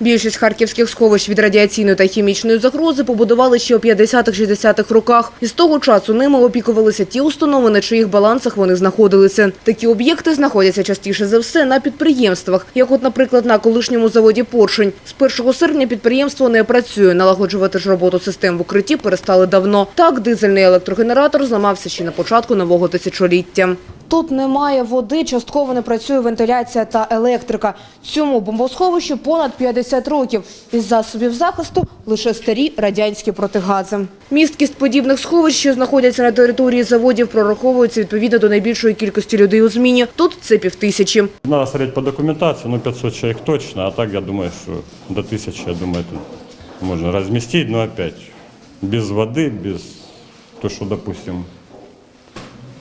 Більшість харківських сховищ від радіаційної та хімічної загрози побудували ще у 50-60-х роках. І з того часу ними опікувалися ті установи, на чиїх балансах вони знаходилися. Такі об'єкти знаходяться частіше за все на підприємствах, як от, наприклад, на колишньому заводі «Поршень». З 1 серпня підприємство не працює. Налагоджувати ж роботу систем в укритті перестали давно. Так, дизельний електрогенератор зламався ще на початку нового тисячоліття. Тут немає води, частково не працює вентиляція та електрика. Цьому бомбосховищу понад 50 років. Із засобів захисту лише старі радянські протигази. Місткість подібних сховищ, що знаходяться на території заводів, прораховується відповідно до найбільшої кількості людей у зміні. Тут це півтисячі. Надо смотреть по документации, ну 500 человек точно, а так я думаю, что до 1000, я думаю, тут можно разместить, но опять без воды, без то, что, допустим,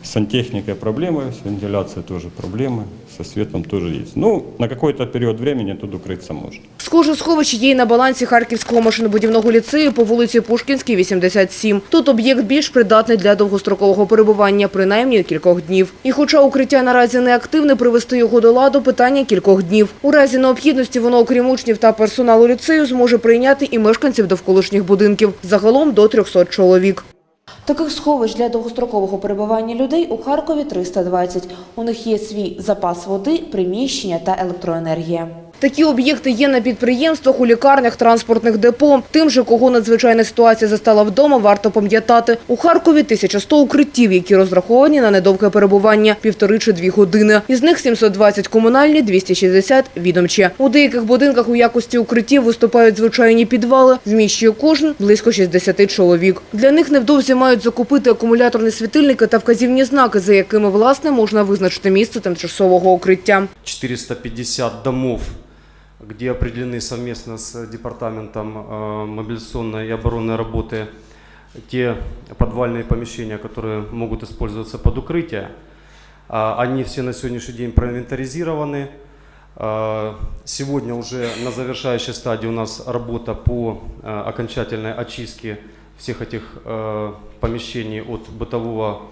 с сантехникой проблемы, с вентиляцией тоже проблемы, со светом тоже есть. Ну, на какой-то период времени тут укрыться можно. Схоже сховище є і на балансі Харківського машинобудівного ліцею по вулиці Пушкінській, 87. Тут об'єкт більш придатний для довгострокового перебування, принаймні кількох днів. І хоча укриття наразі не активне, привести його до ладу – питання кількох днів. У разі необхідності воно, окрім учнів та персоналу ліцею, зможе прийняти і мешканців довколишніх будинків. Загалом до 300 чоловік. Таких сховищ для довгострокового перебування людей у Харкові 320. У них є свій запас води, приміщення та електроенергія. Такі об'єкти є на підприємствах, у лікарнях, транспортних депо. Тим же, кого надзвичайна ситуація застала вдома, варто пам'ятати. У Харкові 1100 укриттів, які розраховані на недовге перебування – півтори чи дві години. Із них 720 комунальні, 260 – відомчі. У деяких будинках у якості укриттів виступають звичайні підвали. Вміщує кожен близько 60 чоловік. Для них невдовзі мають закупити акумуляторні світильники та вказівні знаки, за якими, власне, можна визначити місце тимчасового укриття. 450 домов, где определены совместно с департаментом э, мобилизационной и оборонной работы те подвальные помещения, которые могут использоваться под укрытие. А, Они все на сегодняшний день проинвентаризированы. А, Сегодня уже на завершающей стадии у нас работа по э, окончательной очистке всех этих э, помещений от бытового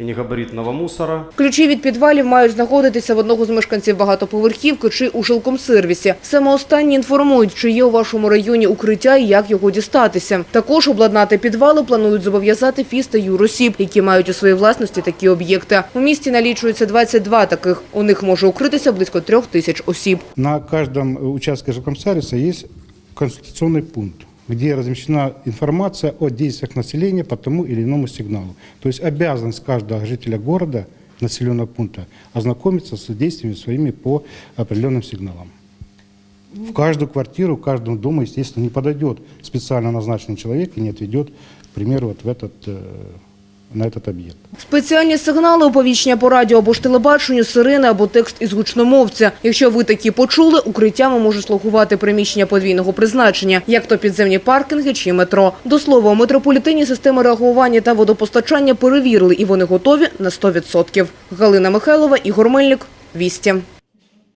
и негабаритного мусора. Ключі від підвалів мають знаходитися в одного з мешканців багатоповерхівки чи у жилкомсервісі. Саме останні інформують, чи є у вашому районі укриття і як його дістатися. Також обладнати підвали планують зобов'язати ФІС та юросіб, які мають у своїй власності такі об'єкти. У місті налічується 22 таких. У них може укритися близько трьох тисяч осіб. На каждом э, участке жилкомсервиса есть консультационный пункт, где размещена информация о действиях населения по тому или иному сигналу. То есть обязанность каждого жителя города, населенного пункта, ознакомиться с действиями своими по определенным сигналам. В каждую квартиру, в каждому дому, естественно, не подойдет специально назначенный человек и не отведет, к примеру, вот в этот, э, на этот объект. Спеціальні сигнали оповіщення по радіо або ж телебаченню, сирени або текст із гучномовця. Якщо ви такі почули, укриттями може слугувати приміщення подвійного призначення, як то підземні паркінги чи метро. До слова, у метрополітені системи реагування та водопостачання перевірили, і вони готові на 100%. Галина Михайлова, Ігор Мельник, Вісті.